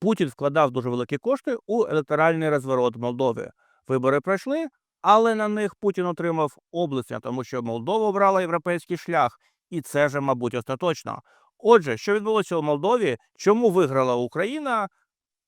Путін вкладав дуже великі кошти у електоральний розворот Молдови. Вибори пройшли, але на них Путін отримав облиця, тому що Молдова обрала європейський шлях, і це же, мабуть, остаточно. Отже, що відбулося у Молдові, чому виграла Україна,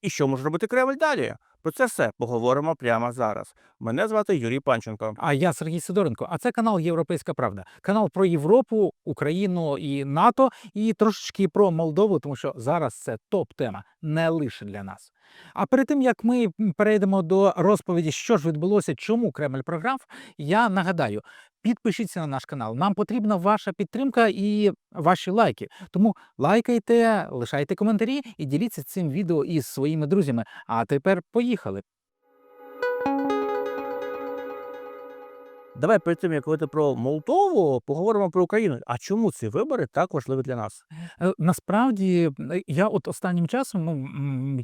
і що може робити Кремль далі? Про це все поговоримо прямо зараз. Мене звати Юрій Панченко. А я Сергій Сидоренко. А це канал Європейська Правда. Канал про Європу, Україну і НАТО, і трошечки про Молдову, тому що зараз це топ-тема не лише для нас. А перед тим як ми перейдемо до розповіді, що ж відбулося, чому Кремль програв, я нагадаю. Підпишіться на наш канал. Нам потрібна ваша підтримка і ваші лайки. Тому лайкайте, лишайте коментарі і діліться цим відео із своїми друзями. А тепер поїхали. Давай перед тим, як говорити про Молдову, поговоримо про Україну. А чому ці вибори так важливі для нас? Е, Насправді, е, я от останнім часом, ну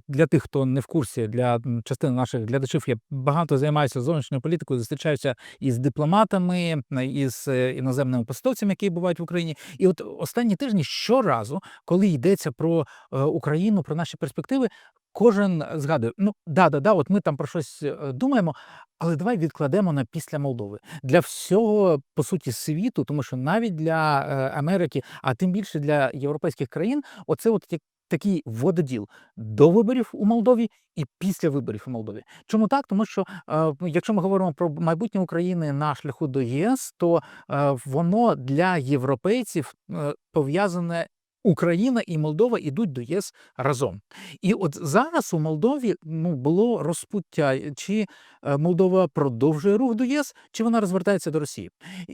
для тих, хто не в курсі, для частини наших глядачів, я багато займаюся зовнішньою політикою, зустрічаюся із дипломатами, із е, іноземними посадовцями, які бувають в Україні. І от останні тижні щоразу, коли йдеться про Україну, про наші перспективи. Кожен згадує, ну да, да, да, от ми там про щось е, думаємо, але давай відкладемо на після Молдови для всього по суті світу, тому що навіть для е, Америки, а тим більше для європейських країн, оце от як такий вододіл до виборів у Молдові і після виборів у Молдові. Чому так? Тому що е, якщо ми говоримо про майбутнє України на шляху до ЄС, то е, воно для європейців е, пов'язане. Україна і Молдова йдуть до ЄС разом. І от зараз у Молдові ну, було розпуття, чи е, Молдова продовжує рух до ЄС, чи вона розвертається до Росії.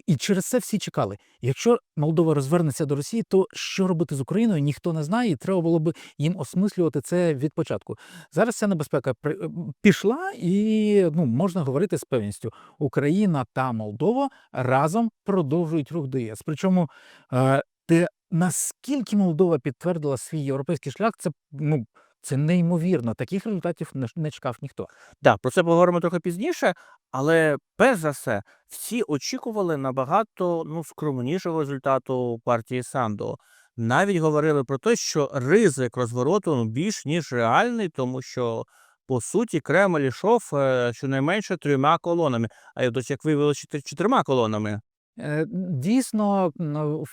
І- через це всі чекали. Якщо Молдова розвернеться до Росії, то що робити з Україною, ніхто не знає, і треба було б їм осмислювати це від початку. Зараз ця небезпека е, пішла, і ну, можна говорити з певністю: Україна та Молдова разом продовжують рух до ЄС. Причому е, те, наскільки Молдова підтвердила свій європейський шлях, це ну. Це неймовірно. Таких результатів не, чекав ніхто. Так, про це поговоримо трохи пізніше, але перш за все, всі очікували набагато ну, скромнішого результату партії Санду. Навіть говорили про те, що ризик розвороту ну, більш ніж реальний, тому що по суті Кремль йшов е, щонайменше трьома колонами, а й як виявилося, чотирма колонами. Е, Дійсно, ну,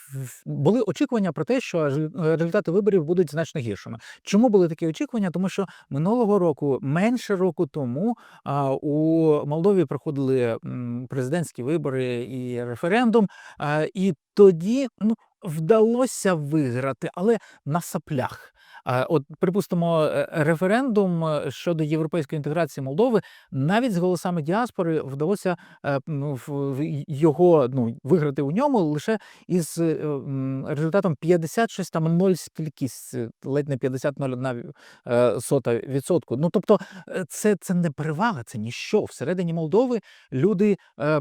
були очікування про те, що рез- результати виборів будуть значно гіршими. Чому були такі очікування? Тому що минулого року, менше року тому, у Молдові проходили президентські вибори і референдум, і тоді ну, вдалося виграти, але на саплях. От, припустимо, е, референдум е, щодо європейської інтеграції Молдови навіть з голосами діаспори вдалося е, ну, його ну, виграти у ньому лише із результатом 56 там 0 скількись, е, ледь не 50,01 е, сота відсотку. Ну тобто це, це не перевага, це ніщо. Всередині Молдови люди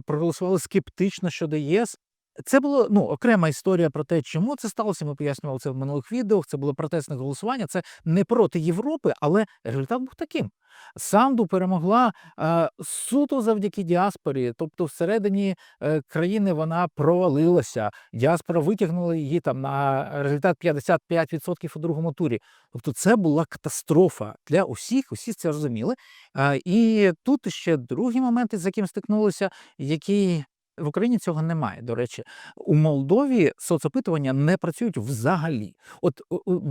проголосували скептично щодо ЄС. Це було ну окрема історія про те, чому це сталося. Ми пояснювали це в минулих відео. Це було протестне голосування. Це не проти Європи, але результат був таким. Санду перемогла е, суто завдяки діаспорі, тобто всередині е, країни вона провалилася. Діаспора витягнула її там на результат 55% у другому турі. Тобто, це була катастрофа для усіх, усі це розуміли. Е, і тут ще другий момент, з яким стикнулися, який. В Україні цього немає. До речі, у Молдові соцопитування не працюють взагалі. От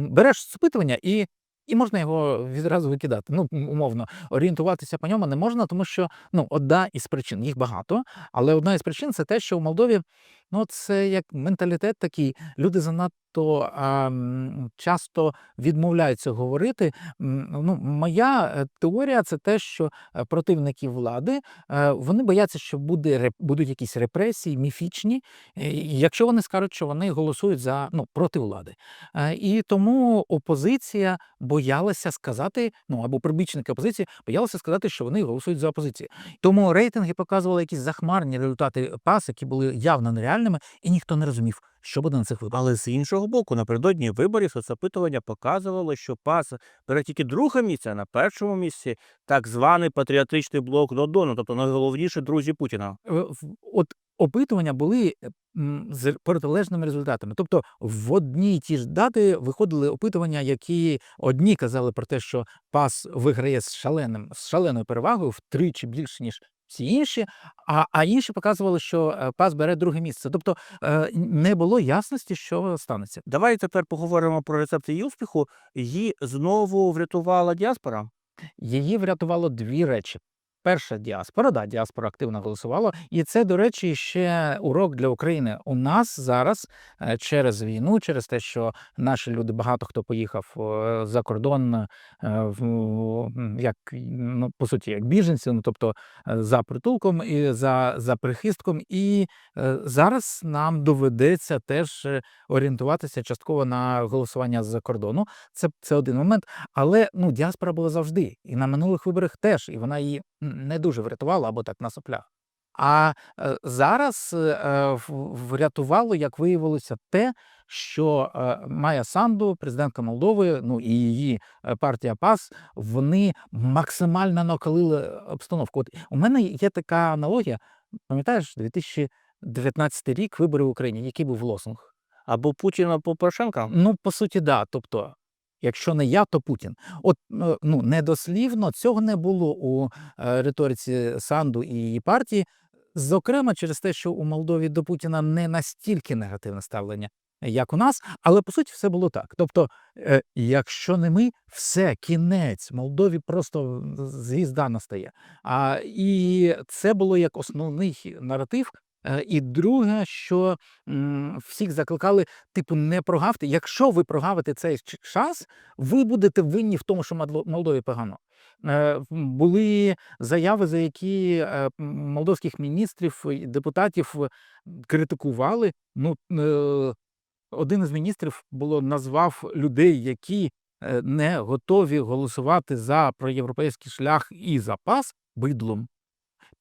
береш соцопитування і і можна його відразу викидати. Ну, умовно, орієнтуватися по ньому не можна, тому що ну, одна із причин, їх багато, але одна із причин це те, що у Молдові ну, це як менталітет такий. Люди занадто а, м, часто відмовляються говорити. Ну, моя е, теорія це те, що е, противники влади е, вони бояться, що буде будуть якісь репресії, міфічні, якщо вони скажуть, що вони голосують за ну проти влади. І тому опозиція боялася сказати, ну або прибічники опозиції боялися сказати, що вони голосують за опозицію. Тому рейтинги показували якісь захмарні результати ПАС, які були явно нереальними, і ніхто не розумів, що буде на цих виборах. Але з іншого боку, напередодні виборів соцопитування показувало, що ПАС бере тільки друге місце, а на першому місці так званий патріотичний блок Додону, тобто найголовніші друзі Путіна. Е, От опитування були з протилежними результатами. Тобто в одні й ті ж дати виходили опитування, які одні казали про те, що пас виграє з шаленим з шаленою перевагою втричі більше ніж всі інші, а, а інші показували, що е, пас бере друге місце. Тобто е, не було ясності, що станеться. Давай тепер поговоримо про рецепт її успіху. Її знову врятувала діаспора. Її врятувало дві речі. Перша діаспора, да, діаспора активно голосувала, і це, до речі, ще урок для України. У нас зараз е, через війну, через те, що наші люди, багато хто поїхав е, за кордон, е, як ну, по суті, як біженці, ну тобто за притулком і за, за прихистком. І зараз нам доведеться теж орієнтуватися частково на голосування з-за кордону. Це, це один момент. Але ну, діаспора була завжди, і на минулих виборах теж, і вона її не дуже врятувала або так на соплях. А е, зараз е, врятувало, як виявилося, те, що е, Майя Санду, президентка Молдови, ну і її партія ПАС, вони максимально накалили обстановку. От у мене є така аналогія. Пам'ятаєш, 2019 рік вибори в Україні, який був лозунг? Або Путін, або Порошенка. Ну, по суті, да. Тобто, якщо не я, то Путін. От е, ну недослівно цього не було у е, риториці Санду і її партії. Зокрема, через те, що у Молдові до Путіна не настільки негативне ставлення, як у нас, але по суті все було так. Тобто, е, якщо не ми, все, кінець Молдові просто звізда настає. А, і це було як основний наратив. Е, І друге, що всіх закликали, типу, не прогавте. Якщо ви прогавите цей час, ви будете винні в тому, що Молдові погано. Е, Були заяви, за які е, молдовських міністрів і депутатів критикували. Ну, один із міністрів було назвав людей, які не готові голосувати за проєвропейський шлях і запас бидлом.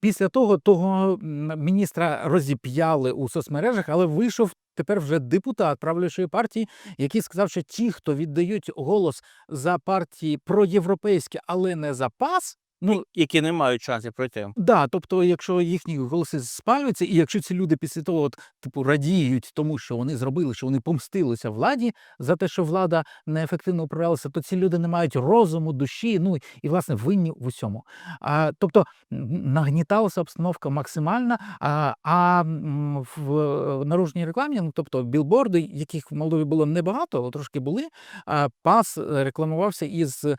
Після того того міністра розіп'яли у соцмережах, але вийшов тепер вже депутат правлячої партії, який сказав, що ті, хто віддають голос за партії проєвропейські, але не за пас. Ну, які не мають шансів пройти. Да, тобто, якщо їхні голоси спалюються, і якщо ці люди після того, от, типу, радіють тому, що вони зробили, що вони помстилися владі за те, що влада неефективно управлялася, то ці люди не мають розуму, душі, ну і власне винні в усьому. А, тобто нагніталася обстановка максимальна. А, а в наружній рекламі, ну тобто білборди, яких в Молдові було небагато, але трошки були. А, пас е, рекламувався із е,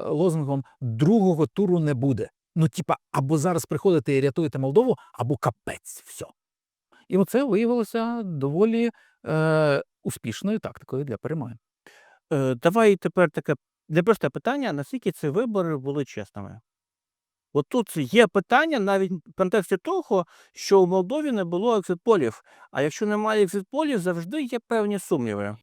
лозунгом другого туру не буде. Ну, типа, або зараз приходите і рятуєте Молдову, або капець, все. І оце виявилося доволі е, успішною тактикою для перемоги. Е, давай тепер таке непросте питання, наскільки ці вибори були чесними. От тут є питання навіть в контексті того, що у Молдові не було екзитполів. А якщо немає екзитполів, завжди є певні сумніви.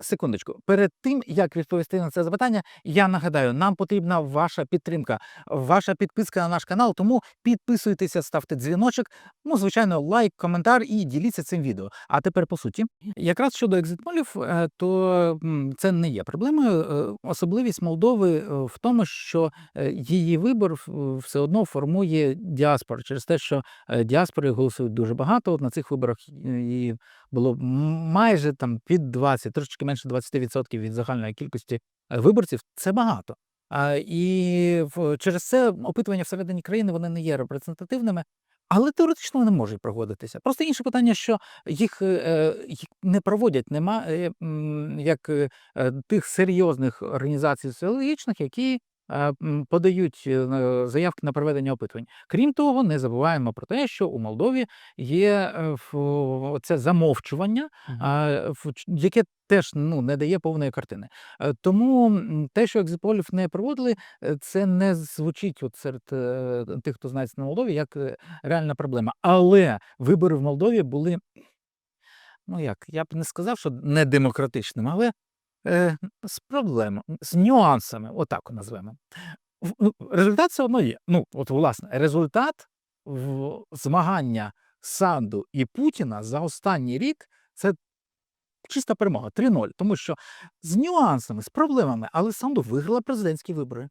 Секундочку, перед тим як відповісти на це запитання, я нагадаю, нам потрібна ваша підтримка, ваша підписка на наш канал. Тому підписуйтеся, ставте дзвіночок. Ну, звичайно, лайк, коментар і діліться цим відео. А тепер по суті, якраз щодо екзитполів, е, то це не є проблемою. Е, Особливість Молдови е, в тому, що її вибор все одно формує діаспора через те, що діаспори голосують дуже багато. На цих виборах і було майже там під 20, трошечки менше 20% від загальної кількості е, виборців. Це багато. І через це опитування всередині країни вони не є репрезентативними. Але теоретично вони можуть проводитися. Просто інше питання, що їх, е, не проводять, немає як е, е, тих серйозних організацій соціологічних, які подають е, заявки на проведення опитувань. Крім того, не забуваємо про те, що у Молдові є е, це замовчування, яке теж ну, не дає повної картини. Е, Тому те, що екзиполів не проводили, е, це не звучить от серед е, тих, хто знається на Молдові, як е, реальна проблема. Але вибори в Молдові були, ну як, я б не сказав, що не демократичними, але е, з проблемами, з нюансами, отак назвемо. Ну, Результат все одно є. Ну, от, власне, результат змагання Санду і Путіна за останній рік це чиста перемога 3-0. Тому що з нюансами, з проблемами, але Санду виграла президентські вибори.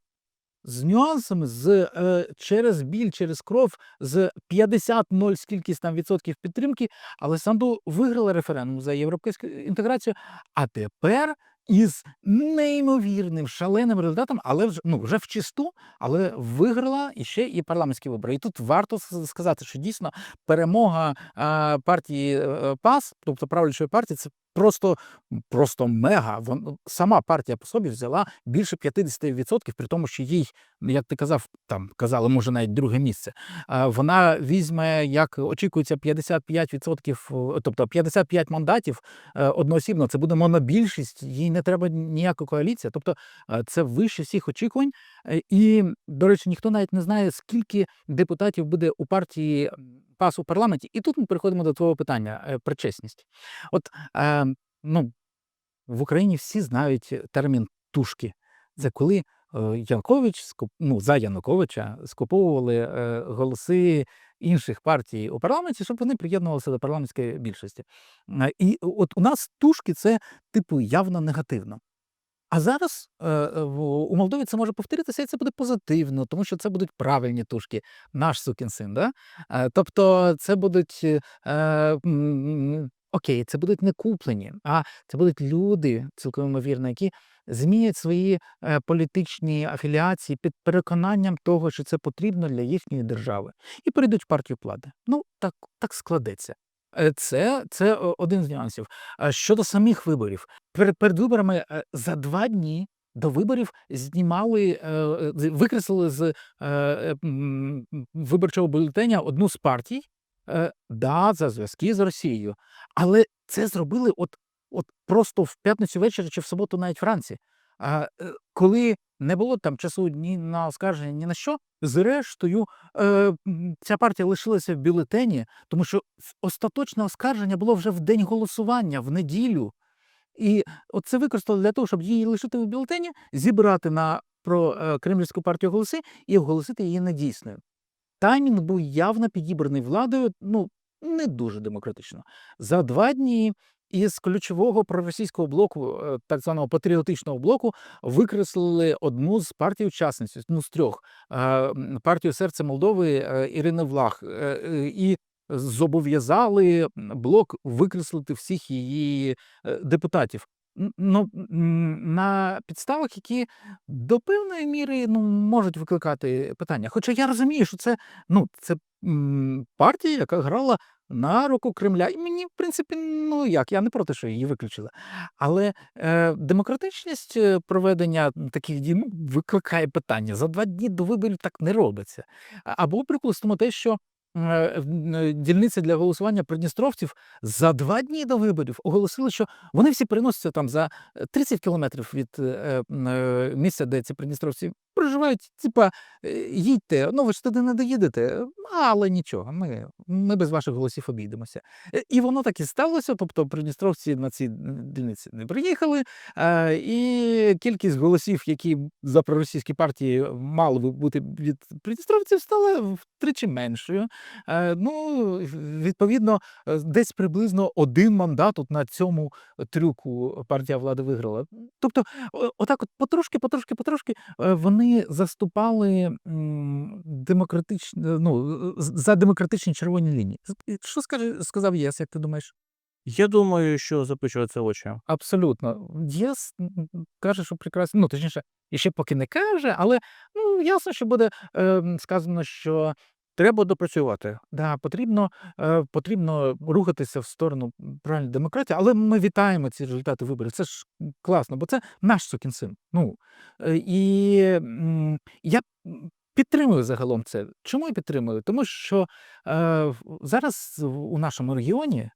з нюансами, з е, через біль, через кров, з 50-0 скількись там відсотків підтримки, але Санду виграла референдум за європейську інтеграцію. А тепер із неймовірним шаленим результатом, але вже ну вже в чисту, але виграла і ще і парламентські вибори. І тут варто сказати, що дійсно перемога партії е, ПАС, тобто правлячої партії, це просто, просто мега. Вон, сама партія по собі взяла більше 50%, при тому, що їй, як ти казав, там казали, може навіть друге місце. Вона візьме, як очікується, 55%, е, тобто 55 мандатів е, одноосібно. Це буде монобільшість, їй не треба ніяка коаліція. Тобто е, це вище всіх очікувань. І, до речі, ніхто навіть не знає, скільки депутатів буде у партії м, ПАС у парламенті. І тут ми переходимо до твого питання е, про чесність. От е, ну, в Україні всі знають термін тушки. Це коли е, Янукович ну, за Януковича скуповували е, голоси інших партій у парламенті, щоб вони приєднувалися до парламентської більшості. І от у нас тушки це типу явно негативно. А зараз е, е, у Молдові це може повторитися, і це буде позитивно, тому що це будуть правильні тушки, наш сукін син. Да? Е, тобто це будуть окей, це будуть не куплені, а це будуть люди, цілком ймовірно, які змінять свої політичні афіліації під переконанням того, що це потрібно для їхньої держави, і перейдуть в партію влади. Ну так, так складеться. Е, Це, це один з нюансів. А щодо самих виборів, перед, перед виборами е, за два дні до виборів знімали, е, викреслили з виборчого бюлетеня одну з партій, да, за зв'язки з Росією. Але це зробили от, от просто в п'ятницю ввечері чи в суботу навіть вранці. Коли не було там часу ні на оскарження, ні на що, зрештою, е, ця партія лишилася в бюлетені, тому що остаточне оскарження було вже в день голосування, в неділю. І от це використали для того, щоб її лишити в бюлетені, зібрати на про е, кремлівську партію голоси і оголосити її недійсною. Таймінг був явно підібраний владою, ну не дуже демократично. За два дні із ключового проросійського блоку, е, так званого патріотичного блоку, викреслили одну з партій учасниць, одну з трьох е, партію серце Молдови е, Ірини Влах, і зобов'язали блок викреслити всіх її депутатів. Ну, на підставах, які до певної міри ну, можуть викликати питання. Хоча я розумію, що це, ну, це партія, яка грала на руку Кремля. І мені, в принципі, ну як, я не проти, що її виключили. Але е, демократичність е, проведення таких дій ну, викликає питання. За два дні до виборів так не робиться. Або припустимо те, що е, е, дільниці для голосування придністровців за два дні до виборів оголосили, що вони всі переносяться там за е, 30 кілометрів від місця, де ці придністровці проживають. Типа, е, їдьте, ну ви ж туди не доїдете, але нічого, ми, ми без ваших голосів обійдемося. Е, І воно так і сталося. Тобто придністровці на ці дільниці не приїхали, і кількість голосів, які за проросійські партії мали би бути від придністровців, стала втричі меншою. Е, Ну, відповідно, десь приблизно один мандат от на цьому трюку партія влади виграла. Тобто, отак, от потрошки, потрошки, потрошки е, вони заступали демократичні, ну, за демократичні червоні лінії. Що скаже, сказав ЄС, як ти думаєш? Я думаю, що запечується очі. Абсолютно. ЄС каже, що прекрасно, ну точніше, і ще поки не каже, але ну ясно, що буде е, сказано, що треба допрацювати. Да, потрібно, е, потрібно рухатися в сторону правильної демократії, але ми вітаємо ці результати виборів. Це ж класно, бо це наш сукін син. Ну е, і е, я підтримую загалом це. Чому я підтримую? Тому що е, зараз у нашому регіоні, е,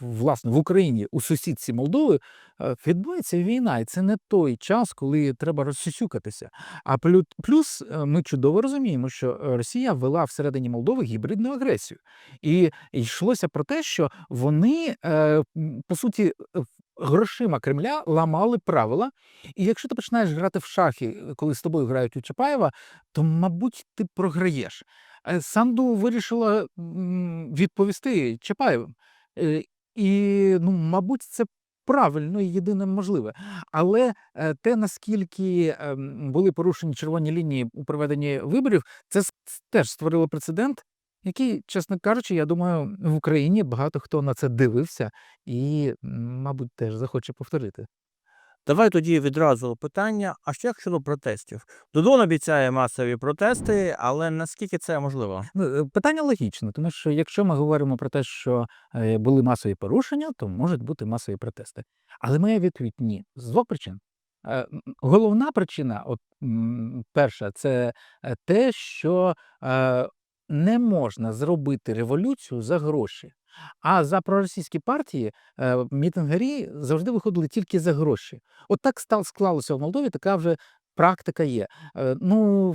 власне, в Україні, у сусідці Молдови, е, відбувається війна, і це не той час, коли треба розсюсюкатися. А плюс е, ми чудово розуміємо, що е, Росія вела всередині Молдови гібридну агресію, і йшлося про те, що вони е, по суті в- грошима Кремля ламали правила. І якщо ти починаєш грати в шахи, е, коли з тобою грають у Чапаєва, то, мабуть, ти програєш. Е, Санду вирішила відповісти Чапаєвим. Е, І, ну, мабуть, це правильно і єдине можливе. Але те, наскільки ем, були порушені червоні лінії у проведенні виборів, це теж створило прецедент, який, чесно кажучи, я думаю, в Україні багато хто на це дивився і, мабуть, теж захоче повторити. Давай тоді відразу питання: а що як щодо протестів? Додон обіцяє масові протести, але наскільки це можливо? Ну, е, питання логічне, тому що якщо ми говоримо про те, що е, були масові порушення, то можуть бути масові протести. Але моя відповідь ні. З двох причин. Е, Головна причина, от перша, це те, що не можна зробити революцію за гроші. А за проросійські партії е, мітингарі завжди виходили тільки за гроші. От так склалося в Молдові, така вже практика є. Е, Ну,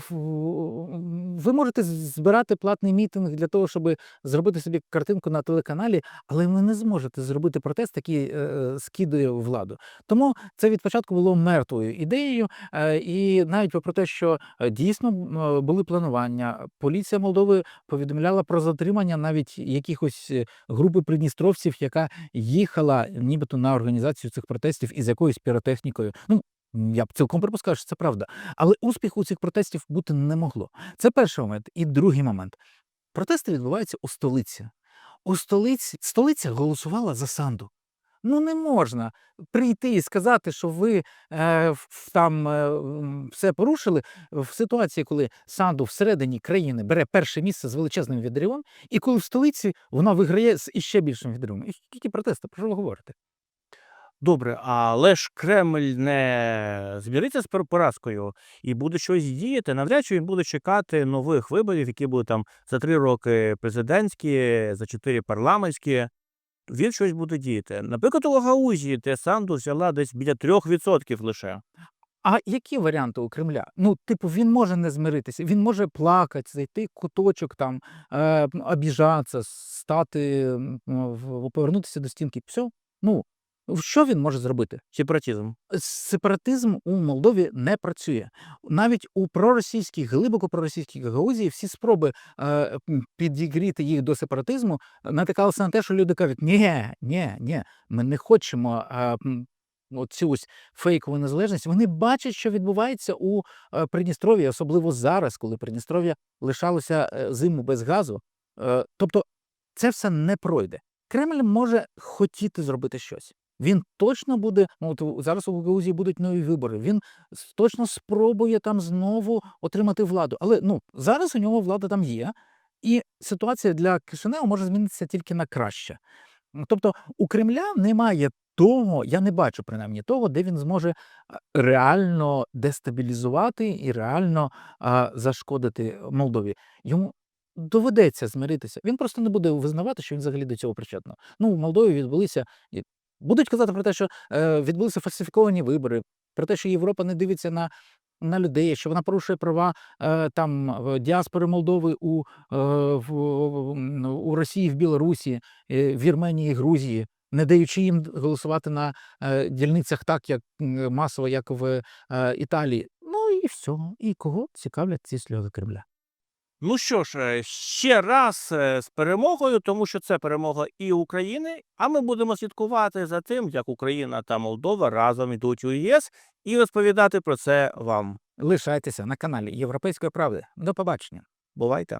ви можете збирати платний мітинг для того, щоб зробити собі картинку на телеканалі, але ви не зможете зробити протест, який е, е, скидує владу. Тому це від початку було мертвою ідеєю. І навіть попри те, що дійсно були планування, поліція Молдови повідомляла про затримання навіть якихось групи придністровців, яка їхала нібито на організацію цих протестів із якоюсь піротехнікою. Ну, Я б цілком припускаю, що це правда. Але успіху цих протестів бути не могло. Це перший момент. І другий момент. Протести відбуваються у столиці. У столиці столиця голосувала за Санду. Ну не можна прийти і сказати, що ви е, там е, все порушили в ситуації, коли Санду всередині країни бере перше місце з величезним відривом, і коли в столиці вона виграє з іще більшим відривом. Які протести? Про що ви говорите? Добре, але ж Кремль не зміриться з поразкою і буде щось діяти. Навряд чи він буде чекати нових виборів, які будуть там за три роки президентські, за чотири парламентські. Він щось буде діяти. Наприклад, у Гаузії, де Санду взяла десь біля трьох відсотків лише. А які варіанти у Кремля? Ну, типу, він може не змиритися, він може плакати, зайти куточок, там, е, обіжатися, стати, повернутися до стінки. Все. Ну, що він може зробити? Сепаратизм. Сепаратизм у Молдові не працює. Навіть у проросійській, глибоко проросійській Гаузії всі спроби е, підігріти їх до сепаратизму натикалися на те, що люди кажуть: ні, ні, ні, ми не хочемо. е, Оцю ось фейкову незалежність, вони бачать, що відбувається у е, Придністров'ї, особливо зараз, коли Придністров'я лишалося е, зиму без газу. Е, Тобто це все не пройде. Кремль може хотіти зробити щось. Він точно буде. Ну, от зараз у Грузії будуть нові вибори. Він точно спробує там знову отримати владу. Але ну зараз у нього влада там є, і ситуація для Кишинева може змінитися тільки на краще. Тобто у Кремля немає того, я не бачу принаймні того, де він зможе реально дестабілізувати і реально а, зашкодити Молдові. Йому доведеться змиритися. Він просто не буде визнавати, що він взагалі до цього причетно. Ну, в Молдові відбулися будуть казати про те, що е, відбулися фальсифіковані вибори, про те, що Європа не дивиться на. На людей, що вона порушує права е, там діаспори Молдови у, е, в, у Росії, в Білорусі, е, Вірменії, Грузії, не даючи їм голосувати на е, дільницях так, як масово, як в е, Італії. Ну і все. І кого цікавлять ці сльози Кремля? Ну що ж, е, ще раз е, з перемогою, тому що це перемога і України. А ми будемо слідкувати за тим, як Україна та Молдова разом йдуть у ЄС, і розповідати про це вам. Лишайтеся на каналі Європейської правди. До побачення. Бувайте!